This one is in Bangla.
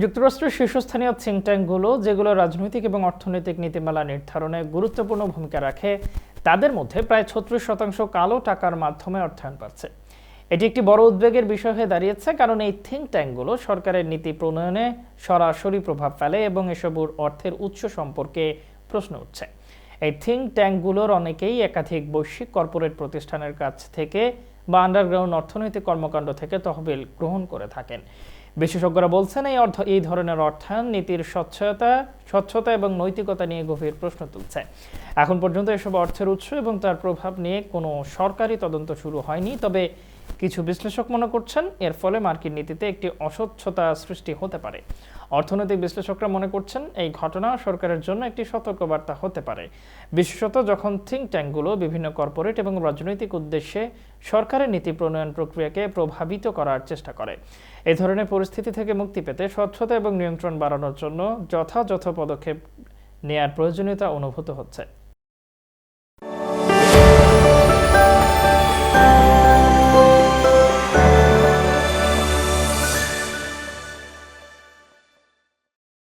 যুক্তরাষ্ট্রের শীর্ষস্থানীয় থিঙ্ক ট্যাঙ্কগুলো যেগুলো রাজনৈতিক এবং অর্থনৈতিক নীতিমালা নির্ধারণে গুরুত্বপূর্ণ ভূমিকা রাখে, তাদের মধ্যে প্রায় ছত্রিশ শতাংশ কালো টাকার মাধ্যমে অর্থায়ন পাচ্ছে। এটি একটি বড় উদ্বেগের বিষয় হয়ে দাঁড়িয়েছে, কারণ এই থিঙ্ক ট্যাঙ্কগুলো সরকারের নীতি প্রণয়নে সরাসরি প্রভাব ফেলে এবং এসবুর অর্থের উৎস সম্পর্কে প্রশ্ন উঠছে। এই থিঙ্ক ট্যাঙ্কগুলোর অনেকেই একাধিক বৈশ্বিক কর্পোরেট প্রতিষ্ঠানের কাছ থেকে বা আন্ডারগ্রাউন্ড অর্থনৈতিক কর্মকাণ্ড থেকে তহবিল গ্রহণ করে থাকেন। বিশেষজ্ঞরা বলছেন, এই অর্থ, এই ধরনের অর্থায়ন নীতির স্বচ্ছতা স্বচ্ছতা এবং নৈতিকতা নিয়ে গভীর প্রশ্ন তুলছে। এখন পর্যন্ত এসব অর্থের উৎস এবং তার প্রভাব নিয়ে কোনো সরকারি তদন্ত শুরু হয়নি, তবে কিছু বিশ্লেষক মনে করছেন, এর ফলে মার্কিন নীতিতে একটি অস্বচ্ছতা সৃষ্টি হতে পারে। অর্থনৈতিক বিশ্লেষকরা মনে করছেন, এই ঘটনা সরকারের জন্য একটি সতর্কবার্তা হতে পারে। বিশেষত যখন থিঙ্ক ট্যাঙ্কগুলো বিভিন্ন কর্পোরেট এবং রাজনৈতিক উদ্দেশ্যে সরকারের নীতি প্রণয়ন প্রক্রিয়াকে প্রভাবিত করার চেষ্টা করে। এ ধরনের পরিস্থিতি থেকে মুক্তি পেতে স্বচ্ছতা এবং নিয়ন্ত্রণ বাড়ানোর জন্য যথাযথ পদক্ষেপ নেয়ার প্রয়োজনীয়তা অনুভূত হচ্ছে।